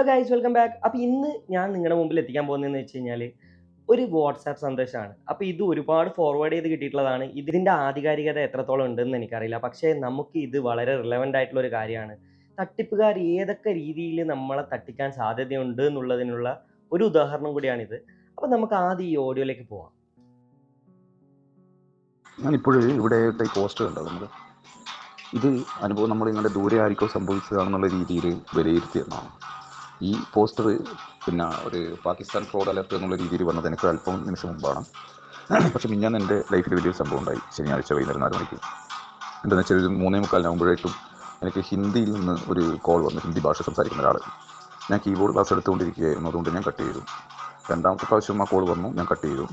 Hello guys welcome back അപ്പോൾ ഇന്ന് ഞാൻ നിങ്ങളുടെ മുമ്പിൽ എത്തിക്കാൻ പോകുന്നതെന്ന് വെച്ച് കഴിഞ്ഞാൽ ഒരു വാട്സാപ്പ് സന്ദേശമാണ്. അപ്പോൾ ഇത് ഒരുപാട് ഫോർവേഡ് ചെയ്ത് കിട്ടിയിട്ടുള്ളതാണ്. ഇതിന്റെ ആധികാരികത എത്രത്തോളം ഉണ്ടെന്ന് എനിക്കറിയില്ല. പക്ഷേ നമുക്ക് ഇത് വളരെ റിലവന്റ് ആയിട്ടുള്ള ഒരു കാര്യമാണ്. തട്ടിപ്പുകാർ ഏതൊക്കെ രീതിയിൽ നമ്മളെ തട്ടിക്കാൻ സാധ്യതയുണ്ട് എന്നുള്ളതിനുള്ള ഒരു ഉദാഹരണം കൂടിയാണിത്. അപ്പോൾ നമുക്ക് ആദ്യം ഈ ഓഡിയോയിലേക്ക് പോവാം. ഞാനിപ്പോഴും ഇവിടെ പോസ്റ്റ് കണ്ടത് ഇത് അനുഭവം നമ്മൾ ഇങ്ങനെ ദൂരെ ആയിരിക്കും സംഭവിച്ചതാണെന്നുള്ള രീതിയിൽ വിലയിരുത്തിയെന്നാണ് ഈ പോസ്റ്റർ പിന്നെ ഒരു പാകിസ്ഥാൻ ഫ്രോഡ് അലർട്ട് എന്നുള്ള രീതിയിൽ വന്നത് എനിക്ക് അല്പം നിമിഷം മുമ്പാണ്. പക്ഷെ മിഞ്ഞാൻ എന്റെ ലൈഫിൽ വലിയൊരു സംഭവം ഉണ്ടായി. ശനിയാഴ്ച വൈകുന്നേരം നാല് മണിക്ക്. എന്താണെന്ന് വെച്ചാൽ ഒരു മൂന്നേ മുക്കാലിനാകുമ്പോഴേക്കും എനിക്ക് ഹിന്ദിയിൽ നിന്ന് ഒരു കോൾ വന്നു. ഹിന്ദി ഭാഷ സംസാരിക്കുന്ന ഒരാൾ ഞാൻ കീബോർഡ് ക്ലാസ് എടുത്തുകൊണ്ടിരിക്കുകയായിരുന്നു. അതുകൊണ്ട് ഞാൻ കട്ട് ചെയ്തു. രണ്ടാമത്തെ പ്രാവശ്യം ആ കോൾ വന്നു. ഞാൻ കട്ട് ചെയ്തു.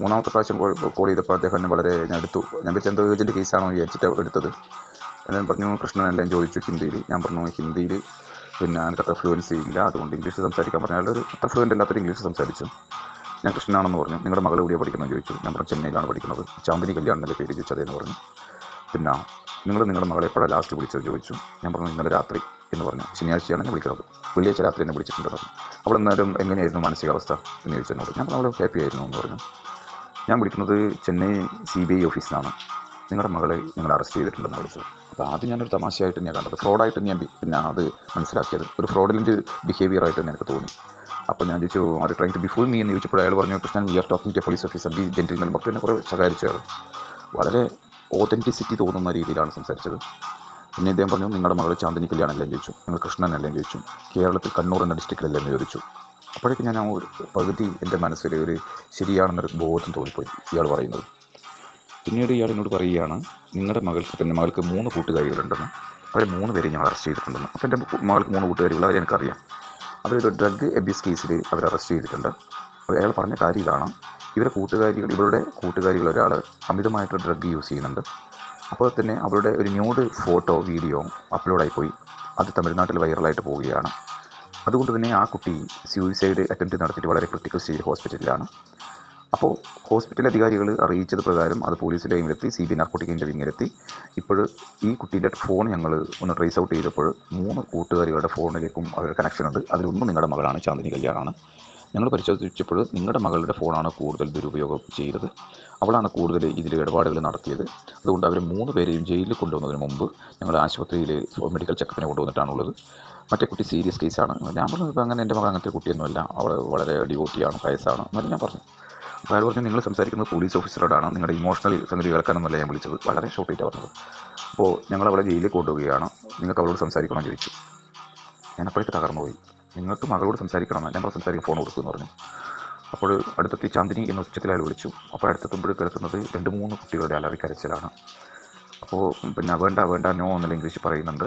മൂന്നാമത്തെ പ്രാവശ്യം കോൾ ചെയ്തപ്പോൾ അദ്ദേഹം എന്നെ വളരെ ഞാൻ എടുത്തു. ഞാൻ വെച്ച് എന്തോ ഏജന്റ് കേസാണോ വിചാരിച്ചിട്ട് എടുത്തത്. ഞാൻ പറഞ്ഞു കൃഷ്ണൻ എല്ലാം ചോദിച്ചു ഹിന്ദിയിൽ. ഞാൻ പറഞ്ഞു ഹിന്ദിയിൽ പിന്നെ എനിക്ക് ഫ്ലുവൻസി ഇല്ല അതുകൊണ്ട് ഇംഗ്ലീഷ് സംസാരിക്കാൻ പറഞ്ഞാൽ ഒരു അത്ര ഫ്ലുവന്റ് അല്ലാത്തൊരു ഇംഗ്ലീഷ് സംസാരിച്ചു. ഞാൻ കൃഷ്ണനാണെന്ന് പറഞ്ഞു. നിങ്ങളുടെ മകളെ എവിടെയാണ് പഠിക്കുന്നത്? ചോദിച്ചു. ഞാൻ പറഞ്ഞു ചെന്നൈയിലാണ് പഠിക്കുന്നത്. ചാന്ദിനി കല്യാണം എന്റെ പേര് ചോദിച്ചതെന്ന് പറഞ്ഞു. പിന്നെ നിങ്ങൾ നിങ്ങളുടെ മകളെ എപ്പോഴാണ് ലാസ്റ്റ് വിളിച്ചത്? ചോദിച്ചു. ഞാൻ പറഞ്ഞു ഇന്നലെ രാത്രി എന്ന് പറഞ്ഞു. ശനിയാഴ്ചയാണ് എന്നെ വിളിക്കുന്നത്. വെള്ളിയാഴ്ച രാത്രി എന്നെ വിളിച്ചിട്ടുണ്ട് പറഞ്ഞു. അവൾ എന്നാലും എങ്ങനെയായിരുന്നു മാനസികാവസ്ഥ? എന്ന് ചോദിച്ചെന്നോട് ഞാൻ അവൾ ഹാപ്പി ആയിരുന്നു എന്ന് പറഞ്ഞു. ഞാൻ വിളിക്കുന്നത് ചെന്നൈ സി ബി ഐ ഓഫീസിലാണ് നിങ്ങളുടെ മകളെ നിങ്ങൾ അറസ്റ്റ് ചെയ്തിട്ടുണ്ടെന്ന് വിളിച്ചത് അപ്പോൾ ആദ്യം ഞാനൊരു തമാശയായിട്ട് ഞാൻ കണ്ടത്. ഫ്രോഡായിട്ട് ഞാൻ പിന്നെ അത് മനസ്സിലാക്കിയത്. ഒരു ഫ്രോഡിലിന്റെ ബിഹേവിയർ ആയിട്ട് തന്നെ എനിക്ക് തോന്നി. അപ്പോൾ ഞാൻ ചോദിച്ചു are try to be fool me എന്ന് ചോദിച്ചപ്പോൾ അയാൾ പറഞ്ഞു Krishnan we are talking to police officer be gentlemen ഒക്കെ എന്നെ കുറേ ശകാരിച്ചു വളരെ ഓതന്റിസിറ്റി തോന്നുന്ന രീതിയിലാണ് സംസാരിച്ചത്. പിന്നെ ഇദ്ദേഹം പറഞ്ഞു നിങ്ങളുടെ മകൾ ചാന്ദിനി കല്യാണമല്ലേ ചോദിച്ചു. നിങ്ങൾ കൃഷ്ണനല്ലേ ചോദിച്ചു. കേരളത്തിൽ കണ്ണൂർ എന്ന ഡിസ്ട്രിക്റ്റിലല്ലേ എന്ന് ചോദിച്ചു. അപ്പോഴേക്കും ഞാൻ ഒരു പകുതി എന്റെ മനസ്സിൽ ഒരു ശരിയാണെന്നൊരു ബോധം തോന്നിപ്പോയി ഇയാൾ പറയുന്നത്. പിന്നീട് ഇയാൾ എന്നോട് പറയുകയാണ് നിങ്ങളുടെ മകൾക്ക് തന്നെ മകൾക്ക് മൂന്ന് കൂട്ടുകാരികളുണ്ടെന്ന്. അവരെ മൂന്ന് പേരെ ഞങ്ങൾ അറസ്റ്റ് ചെയ്തിട്ടുണ്ടെന്ന്. അപ്പോൾ എന്റെ മകൾക്ക് മൂന്ന് കൂട്ടുകാരികൾ അവരെ എനിക്കറിയാം അവരൊരു ഡ്രഗ് എബ്യൂസ് കേസിൽ അവർ അറസ്റ്റ് ചെയ്തിട്ടുണ്ട്. അയാൾ പറഞ്ഞ കാര്യം ഇതാണ്. ഇവരെ കൂട്ടുകാരികൾ ഇവരുടെ കൂട്ടുകാരികൾ ഒരാൾ അമിതമായിട്ട് ഡ്രഗ് യൂസ് ചെയ്യുന്നുണ്ട്. അപ്പോൾ തന്നെ അവരുടെ ഒരു ന്യൂഡ് ഫോട്ടോ വീഡിയോ അപ്ലോഡായി പോയി അത് തമിഴ്നാട്ടിൽ വൈറലായിട്ട് പോവുകയാണ്. അതുകൊണ്ട് തന്നെ ആ കുട്ടി സ്യൂസൈഡ് അറ്റംപ്റ്റ് നടത്തിയിട്ട് വളരെ ക്രിട്ടിക്കൽ സ്റ്റേജ് ഹോസ്പിറ്റലിലാണ് അപ്പോൾ ഹോസ്പിറ്റൽ അധികാരികൾ അറിയിച്ചത് പ്രകാരം അത് പോലീസിന്റെ കയ്യിലെത്തി സി ബി നാർക്കോട്ടിക് വിങ്ങിലെത്തി ഇപ്പോൾ ഈ കുട്ടീന്റെ ഫോൺ ഞങ്ങൾ ഒന്ന് ട്രേസ് ഔട്ട് ചെയ്തപ്പോൾ മൂന്ന് കൂട്ടുകാരികളുടെ ഫോണിലേക്കും അവരുടെ കണക്ഷൻ ഉണ്ട്. അതിലൊന്നും നിങ്ങളുടെ മകളാണ് ചാന്ദിനി കല്യാണാണ് ഞങ്ങൾ പരിശോധിച്ചപ്പോൾ നിങ്ങളുടെ മകളുടെ ഫോണാണ് കൂടുതൽ ദുരുപയോഗം ചെയ്തത്. അവളാണ് കൂടുതൽ ഇതിൽ ഇടപാടുകൾ നടത്തിയത്. അതുകൊണ്ട് അവർ മൂന്ന് പേരെയും ജയിലിൽ കൊണ്ടുവന്നതിന് മുമ്പ് ഞങ്ങൾ ആശുപത്രിയിൽ മെഡിക്കൽ ചെക്കപ്പിന് കൊണ്ടുവന്നിട്ടാണുള്ളത്. മറ്റേ കുട്ടി സീരിയസ് കേസാണ് ഞാൻ പറഞ്ഞത് ഇപ്പോൾ അങ്ങനെ എന്റെ മകൾ അങ്ങനത്തെ കുട്ടിയൊന്നുമല്ല. അവൾ വളരെ ഡിവോട്ടിയാണ് വയസ്സാണ്. എന്നാലും ഞാൻ പറഞ്ഞു അയാൾ പറഞ്ഞു നിങ്ങൾ സംസാരിക്കുന്നത് പോലീസ് ഓഫീസറോടാണ്. നിങ്ങളുടെ ഇമോഷണൽ സംഗതി കേൾക്കാനൊന്നുമല്ല ഞാൻ വിളിച്ചത്. വളരെ ഷോർട്ടായിട്ട് പറഞ്ഞത്. അപ്പോൾ ഞങ്ങൾ അവളെ ജയിലിൽ കൊണ്ടുപോവുകയാണ്. നിങ്ങൾക്ക് അവളോട് സംസാരിക്കണമെന്ന് ചോദിച്ചു. ഞാൻ അപ്പോഴേക്ക് തകർന്നു പോയി. നിങ്ങൾക്ക് മകളോട് സംസാരിക്കണം ഞാൻ സംസാരിക്കും ഫോൺ കൊടുക്കും എന്ന് പറഞ്ഞു. അപ്പോൾ അടുത്തെത്തി ചാന്ദിനി എന്ന ഉച്ചത്തിൽ അയാൾ വിളിച്ചു. അപ്പോൾ അടുത്തെത്തുമ്പോൾ കേൾക്കുന്നത് രണ്ട് മൂന്ന് കുട്ടികളുടെ അലറി കരച്ചിലാണ് അപ്പോൾ പിന്നെ വേണ്ട വേണ്ട നോ എന്നുള്ള ഇംഗ്ലീഷ് പറയുന്നുണ്ട്.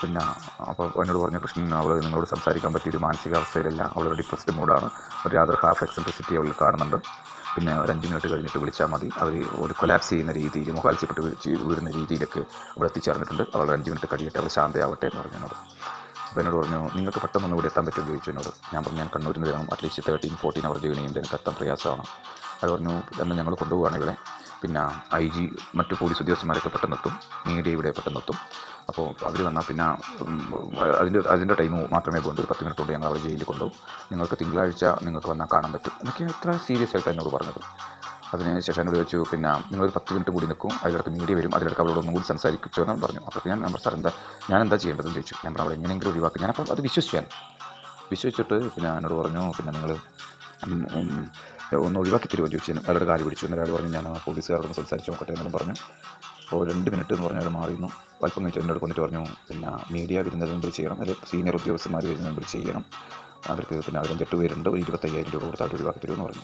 പിന്നെ അപ്പോൾ എന്നോട് പറഞ്ഞു കൃഷ്ണൻ അവൾ നിങ്ങളോട് സംസാരിക്കാൻ പറ്റിയ ഒരു മാനസികാവസ്ഥയിലല്ല അവൾ ഡിപ്രസ്ഡ് മൂഡാണ് ഒരു യാതൊരു ഹാഫ് എക്സെൻട്രിസിറ്റി അവൾ കാണുന്നുണ്ട്. പിന്നെ ഒരു അഞ്ച് മിനിറ്റ് കഴിഞ്ഞിട്ട് വിളിച്ചാൽ മതി. അവർ ഒരു കൊലാപ്സ് ചെയ്യുന്ന രീതിയിൽ മുഖാൽസ്യപ്പെട്ട് വീഴുന്ന രീതിയിലൊക്കെ അവിടെ എത്തിച്ചേർന്നിട്ടുണ്ട്. അവൾ അഞ്ച് മിനിറ്റ് കഴിഞ്ഞിട്ട് അവൾ ശാന്തയാവട്ടെ എന്ന് പറഞ്ഞു എന്നോട്. അപ്പോൾ എന്നോട് പറഞ്ഞു നിങ്ങൾക്ക് പെട്ടെന്ന് ഇവിടെ എത്താൻ പറ്റുമെന്ന് ചോദിച്ചു എന്നോട്. ഞാൻ പറഞ്ഞു ഞാൻ കണ്ണൂരിൽ നിന്ന് വരണം at least thirteen fourteen hour journey ഉണ്ട് എനിക്ക് എത്താൻ പ്രയാസമാണ്. അത് പറഞ്ഞു എന്നാൽ ഞങ്ങൾ കൊണ്ടുപോവുകയാണ് ഇവിടെ. പിന്നെ ഐ ജി മറ്റു പോലീസ് ഉദ്യോഗസ്ഥന്മാരൊക്കെ പെട്ടെന്നെത്തും മീഡിയ ഇവിടെ പെട്ടെന്നെത്തും അപ്പോൾ അവർ വന്നാൽ പിന്നെ അതിന്റെ അതിന്റെ ടൈം മാത്രമേ ഒരു പത്ത് മിനിറ്റ് കൊണ്ട് ഞങ്ങൾ അവരെ ജയിലിൽ കൊണ്ടുപോകും. നിങ്ങൾക്ക് തിങ്കളാഴ്ച നിങ്ങൾക്ക് വന്നാൽ കാണാൻ പറ്റും. എന്നൊക്കെ എത്ര സീരിയസ് ആയിട്ട് എന്നോട് പറഞ്ഞത്. അതിനുശേഷം എന്നോട് ചോദിച്ചു പിന്നെ നിങ്ങൾ പത്ത് മിനിറ്റ് കൂടി നിൽക്കും. അതിലിടക്ക് മീഡിയ വരും. അതിലിടക്ക് അവരോട് ഒന്നും കൂടി സംസാരിച്ചു എന്ന് പറഞ്ഞു. അപ്പോൾ ഞാൻ നമ്പർ സാർ എന്താ ഞാൻ എന്താ ചെയ്യേണ്ടതെന്ന് ചോദിച്ചു. ഞാൻ അവിടെ എങ്ങനെയെങ്കിലും ഒഴിവാക്കി ഞാനപ്പോൾ അത് വിശ്വസിച്ചു. ഞാൻ വിശ്വസിച്ചിട്ട് പിന്നെ എന്നോട് പറഞ്ഞു പിന്നെ നിങ്ങൾ ഒന്ന് ഒഴിവാക്കി തരുമോ ചോദിച്ചു അയാളുടെ കാര്യം പിടിച്ചു. എന്നൊരാൾ പറഞ്ഞു ഞാൻ ആ പോലീസുകാരോട് സംസാരിച്ച് നോക്കട്ടെ എന്നും പറഞ്ഞു. അപ്പോൾ രണ്ട് മിനിറ്റ് എന്ന് പറഞ്ഞാൽ മാറിയിരുന്നു. അല്പം കഴിഞ്ഞ് എന്നോട് കൊണ്ടിട്ട് പറഞ്ഞു പിന്നെ മീഡിയ വരുന്നത് മുമ്പിൽ ചെയ്യണം? അത് സീനിയർ ഉദ്യോഗസ്ഥന്മാർ വരുന്നത് മുമ്പിൽ ചെയ്യണം? അവർക്ക് പിന്നെ അവരും പേരുണ്ട്. ഒരു ഇരുപത്തയ്യായിരം രൂപ കൊടുത്ത് അവർ ഒഴിവാക്കി തരുമെന്ന് പറഞ്ഞു.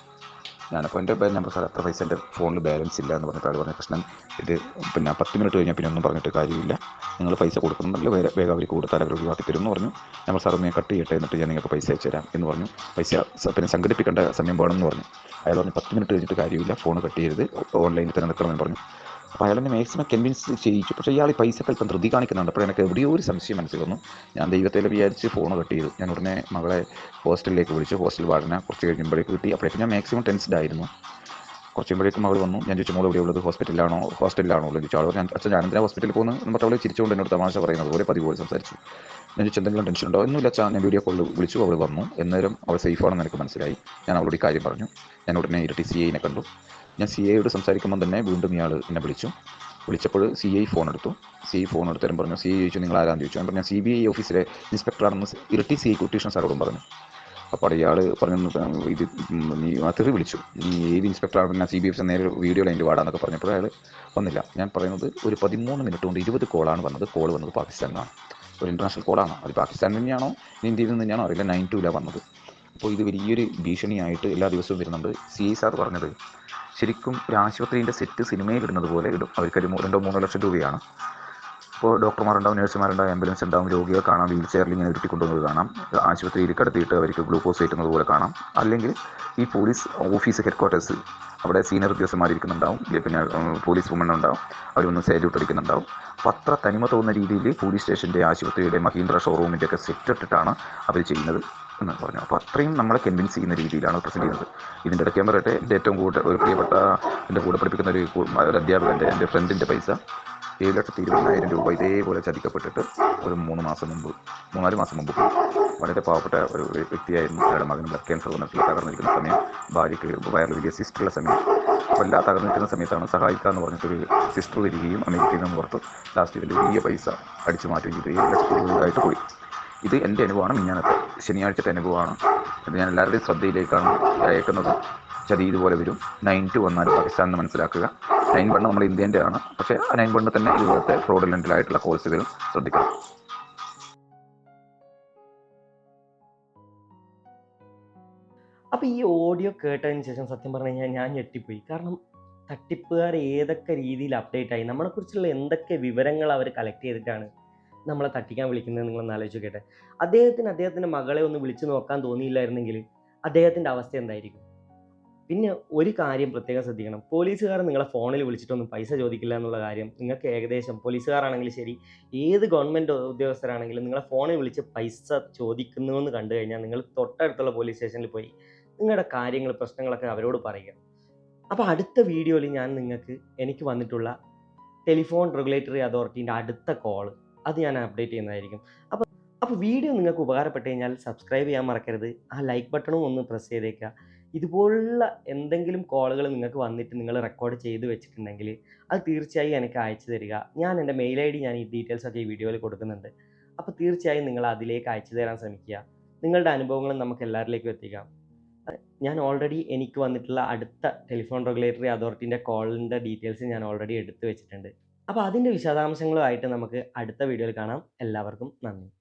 ഞാനപ്പോൾ എന്റെ നമ്പർ സാർ അത്ര പൈസ എന്റെ ഫോണിൽ ബാലൻസ് ഇല്ല എന്ന് പറഞ്ഞിട്ട് അയാൾ പറഞ്ഞ പ്രശ്നം. ഇത് പിന്നെ പത്ത് മിനിറ്റ് കഴിഞ്ഞാൽ പിന്നെ ഒന്നും പറഞ്ഞിട്ട് കാര്യമില്ല. നിങ്ങൾ പൈസ കൊടുക്കുന്നുണ്ടല്ലോ വേറെ വേഗം അവർക്ക് കൊടുത്താൽ അവർ ഒഴിവാക്കി തരും എന്ന് പറഞ്ഞു. നമ്മൾ സാർ ഒന്ന് കട്ട് ചെയ്യട്ടെ എന്നിട്ട് ഞാൻ നിങ്ങൾക്ക് പൈസ അയച്ചു തരാം എന്ന് പറഞ്ഞു. പൈസ പിന്നെ സംഘടിപ്പിക്കേണ്ട സമയം വേണമെന്ന് പറഞ്ഞു. അയാൾ പറഞ്ഞു പത്ത് മിനിറ്റ് കഴിഞ്ഞിട്ട് കാര്യമില്ല. ഫോൺ കട്ട് ചെയ്യരുത്. ഓൺലൈനിൽ തന്നെ നിൽക്കണമെന്ന് പറഞ്ഞു. അപ്പോൾ അയാൾ എന്നെ മാക്സിമം കൺവിൻസ് ചെയ്യിച്ചു. പക്ഷേ ഇയാൾ ഈ പൈസ അല്പം ധൃതി കാണിക്കുന്നുണ്ട്. അപ്പോൾ എനിക്ക് എവിടെയോ ഒരു സംശയം മനസ്സിൽ വന്നു. ഞാൻ ദൈവത്തിൽ വിചാരിച്ച് ഫോൺ കട്ട് ചെയ്തു. ഞാൻ ഉടനെ മകളെ ഹോസ്റ്റലിലേക്ക് വിളിച്ചു. ഹോസ്റ്റൽ വാടന കുറച്ച് കഴിയുമ്പോഴേക്ക് കിട്ടി. അപ്പോഴേക്കും ഞാൻ മാക്സിമം ടെൻസ്ഡ് ആയിരുന്നു. കുറച്ച് കഴിയുമ്പോഴേക്കും അവൾ വന്നു. ഞാൻ ചോദിച്ചു മോൾ എവിടെ ഉള്ളത്? ഹോസ്പിറ്റലിലാണോ ഹോസ്റ്റലിലാണോ എന്ന് ചോദിച്ചു. അവൾ ഞാൻ അച്ഛൻ ഞാൻ എന്തിനാ ഹോസ്പിറ്റലിൽ പോകുന്നു എന്ന് പറഞ്ഞാൽ അവൾ ചിരിച്ചുകൊണ്ട് എന്നോട് തമാശ പറയുന്നത് പോലെ പതിവ് പോലെ സംസാരിച്ചു. ഞാൻ ചോദിച്ചു എന്തെങ്കിലും ടെൻഷൻ ഉണ്ടോ? ഒന്നുമില്ല അച്ഛാ. ഞാൻ വീഡിയോ കോളിൽ വിളിച്ചു. അവൾ വന്നു. എന്നേരം അവൾ സേഫ് ആണെന്ന് എനിക്ക് മനസ്സിലായി. ഞാൻ അവളോട് ഈ കാര്യം പറഞ്ഞു. ഞാൻ ഉടനെ ഇരട്ടി സി ഐനെ കണ്ടു. ഞാൻ സി ഐയോട് സംസാരിക്കുമ്പോൾ തന്നെ വീണ്ടും ഇയാൾ എന്നെ വിളിച്ചു. വിളിച്ചപ്പോൾ സി ഐ ഫോൺ എടുത്തു സി ഐ ഫോൺ എടുത്തരും പറഞ്ഞു. സി ഐ ചോദിച്ചു നിങ്ങൾ ആരാന്ന്? ചോദിച്ചു. ഞാൻ പറഞ്ഞു സി ബി ഐ ഓഫീസിലെ ഇൻസ്പെക്ടറാണെന്ന് ഇരട്ടി സി ഐ കുട്ടീഷൻ സാറോടും പറഞ്ഞു. അപ്പോൾ ഇയാൾ പറഞ്ഞു ഇത് നീ ആ വിളിച്ചു. നീ ഏത് ഇൻസ്പെക്ടറാണ് ഞാൻ സി ബി എഫ് നേരെ വീഡിയോ ലൈനിൽ വാടാന്നൊക്കെ പറഞ്ഞപ്പോൾ അയാൾ വന്നില്ല. ഞാൻ പറയുന്നത് ഒരു പതിമൂന്ന് മിനിറ്റ് കൊണ്ട് ഇരുപത് കോളാണ് വന്നത്. കോൾ വന്നത് പാകിസ്ഥാനിൽ നിന്നാണ്. ഒരു ഇന്റർനാഷണൽ കോളാണ്. അത് പാകിസ്ഥാനിൽ തന്നെയാണോ? ഇന്ത്യയിൽ നിന്ന് തന്നെയാണോ? അറിയില്ല. നയൻ ടൂലാണ് വന്നത്. അപ്പോൾ ഇത് വലിയൊരു ഭീഷണിയായിട്ട് എല്ലാ ദിവസവും വരുന്നുണ്ട്. സി സാർ പറഞ്ഞത് ശരിക്കും ഒരു ആശുപത്രിന്റെ സെറ്റ് സിനിമയിൽ ഇടുന്നത് പോലെ ഇടും. അവർക്കൊരു രണ്ടോ മൂന്നോ ലക്ഷം രൂപയാണ്. ഇപ്പോൾ ഡോക്ടർമാരുണ്ടാവും നഴ്സുമാരുണ്ടാവും ആംബുലൻസ് ഉണ്ടാവും രോഗിയെ കാണാം വീൽ ചെയറിൽ ഇങ്ങനെ ഉരുട്ടിക്കൊണ്ടുവന്നത് കാണാം. ആശുപത്രിയിൽ കിടത്തിയിട്ട് അവർക്ക് ഗ്ലൂക്കോസ് കയറ്റുന്നത് പോലെ കാണാം. അല്ലെങ്കിൽ ഈ പോലീസ് ഓഫീസ് ഹെഡ് ക്വാർട്ടേഴ്സ് അവിടെ സീനിയർ ഉദ്യോഗസ്ഥന്മാരിക്കുന്നുണ്ടാവും പിന്നെ പോലീസ് വുമൺ ഉണ്ടാവും അവരൊന്ന് സൈല്യൂട്ട് അടിക്കുന്നുണ്ടാവും. അപ്പോൾ അത്ര തനിമ തോന്നുന്ന രീതിയിൽ പോലീസ് സ്റ്റേഷന്റെ ആശുപത്രിയുടെ മഹീന്ദ്ര ഷോറൂമിന്റെയൊക്കെ സെറ്റ് ഇട്ടിട്ടാണ് അവർ ചെയ്യുന്നത്. എന്ന് പറഞ്ഞു അപ്പോൾ അത്രയും നമ്മളെ കൺവിൻസ് ചെയ്യുന്ന രീതിയിലാണ് പ്രസന്റ് ചെയ്യുന്നത്. ഇതിന്റെ ഇടയ്ക്ക് ഞാൻ പറയട്ടെ എന്റെ ഏറ്റവും കൂടുതൽ ഒരു പ്രിയപ്പെട്ട എന്റെ കൂടെ പഠിപ്പിക്കുന്ന ഒരു അധ്യാപകന്റെ എന്റെ ഫ്രണ്ടിന്റെ പൈസ ഏഴ് ലക്ഷത്തി ഇരുപതിനായിരം രൂപ ഇതേപോലെ ചതിക്കപ്പെട്ടിട്ട് ഒരു മൂന്ന് മാസം മുമ്പ് മൂന്നാൽ മാസം മുമ്പ് വളരെ പാവപ്പെട്ട ഒരു വ്യക്തിയായിരുന്നു. അയാളുടെ മകൻ ബ്ലഡ് ക്യാൻസർ വന്നിട്ടുള്ള തകർന്നിരിക്കുന്ന സമയം ഭാര്യയ്ക്ക് വയറിൽ വലിയ സിസ്റ്ററുള്ള സമയം. അപ്പോൾ എല്ലാ തകർന്നിരിക്കുന്ന സമയത്താണ് സഹായിക്കാമെന്ന് പറഞ്ഞിട്ടൊരു സിസ്റ്റർ വരികയും അമേരിക്കയിൽ നിന്ന് പുറത്ത് ലാസ്റ്റ് ഇതിൽ വലിയ പൈസ അടിച്ചു മാറ്റുകയും ചെയ്തു. ഏഴ് ലക്ഷത്തി ഇരുപതായിട്ട് പോയി. ഇത് എന്റെ അനുഭവമാണ് മിഞ്ഞാനത്തെ ശനിയാഴ്ചത്തെ അനുഭവമാണ് അത് ഞാൻ എല്ലാവരുടെയും ശ്രദ്ധയിലേക്കാണ് അയക്കുന്നത് ചതി ഇതുപോലെ വരും. നയൻ ടു വന്നാൽ പാകിസ്ഥാൻ എന്ന് മനസ്സിലാക്കുക. നയൻ വണ്ണ് നമ്മൾ ഇന്ത്യന്റെ ആണ് പക്ഷേ ആ നയൻ വണ്ണ് തന്നെ ഇതുപോലത്തെ ഫ്രോഡിലന്റിലായിട്ടുള്ള കോഴ്സുകളും ശ്രദ്ധിക്കണം. അപ്പോൾ ഈ ഓഡിയോ കേട്ടതിന് ശേഷം സത്യം പറഞ്ഞു കഴിഞ്ഞാൽ ഞാൻ ഞെട്ടിപ്പോയി. കാരണം തട്ടിപ്പുകാർ ഏതൊക്കെ രീതിയിൽ അപ്ഡേറ്റ് ആയി? നമ്മളെക്കുറിച്ചുള്ള എന്തൊക്കെ വിവരങ്ങൾ അവർ കളക്ട് ചെയ്തിട്ടാണ് നമ്മളെ തട്ടിക്കാൻ വിളിക്കുന്നത് നിങ്ങൾ ആലോചിച്ച് നോക്കട്ടെ അദ്ദേഹത്തിന് അദ്ദേഹത്തിന്റെ മകളെ ഒന്ന് വിളിച്ചു നോക്കാൻ തോന്നിയില്ലായിരുന്നെങ്കിൽ അദ്ദേഹത്തിന്റെ അവസ്ഥ എന്തായിരിക്കും? പിന്നെ ഒരു കാര്യം പ്രത്യേകം ശ്രദ്ധിക്കണം. പോലീസുകാർ നിങ്ങളെ ഫോണിൽ വിളിച്ചിട്ടൊന്നും പൈസ ചോദിക്കില്ല എന്നുള്ള കാര്യം നിങ്ങൾക്ക് ഏകദേശം പോലീസുകാരാണെങ്കിൽ ശരി. ഏത് ഗവൺമെന്റ് ഉദ്യോഗസ്ഥരാണെങ്കിലും നിങ്ങളെ ഫോണിൽ വിളിച്ച് പൈസ ചോദിക്കുന്നു എന്ന് കണ്ടു കഴിഞ്ഞാൽ നിങ്ങൾ തൊട്ടടുത്തുള്ള പോലീസ് സ്റ്റേഷനിൽ പോയി നിങ്ങളുടെ കാര്യങ്ങൾ പ്രശ്നങ്ങളൊക്കെ അവരോട് പറയുക. അപ്പോൾ അടുത്ത വീഡിയോയിൽ ഞാൻ നിങ്ങൾക്ക് എനിക്ക് വന്നിട്ടുള്ള ടെലിഫോൺ റെഗുലേറ്ററി അതോറിറ്റീന്റെ അടുത്ത കോൾ അത് ഞാൻ അപ്ഡേറ്റ് ചെയ്യുന്നതായിരിക്കും. അപ്പോൾ അപ്പോൾ വീഡിയോ നിങ്ങൾക്ക് ഉപകാരപ്പെട്ട് കഴിഞ്ഞാൽ സബ്സ്ക്രൈബ് ചെയ്യാൻ മറക്കരുത്. ആ ലൈക്ക് ബട്ടണും ഒന്ന് പ്രസ് ചെയ്തേക്കുക ഇതുപോലുള്ള എന്തെങ്കിലും കോളുകൾ നിങ്ങൾക്ക് വന്നിട്ട് നിങ്ങൾ റെക്കോർഡ് ചെയ്ത് വെച്ചിട്ടുണ്ടെങ്കിൽ അത് തീർച്ചയായും എനിക്ക് അയച്ചു തരിക. ഞാൻ എന്റെ മെയിൽ ഐ ഡി ഞാൻ ഈ ഡീറ്റെയിൽസ് ഒക്കെ ഈ വീഡിയോയിൽ കൊടുക്കുന്നുണ്ട്. അപ്പോൾ തീർച്ചയായും നിങ്ങൾ അതിലേക്ക് അയച്ചു തരാൻ ശ്രമിക്കുക. നിങ്ങളുടെ അനുഭവങ്ങളും നമുക്ക് എല്ലാവരിലേക്കും എത്തിക്കാം. ഞാൻ ഓൾറെഡി എനിക്ക് വന്നിട്ടുള്ള അടുത്ത ടെലിഫോൺ റെഗുലേറ്ററി അതോറിറ്റിന്റെ കോളിന്റെ ഡീറ്റെയിൽസ് ഞാൻ ഓൾറെഡി എടുത്തു വെച്ചിട്ടുണ്ട്. അപ്പോൾ അതിന്റെ വിശദാംശങ്ങളുമായിട്ട് നമുക്ക് അടുത്ത വീഡിയോയിൽ കാണാം. എല്ലാവർക്കും നന്ദി.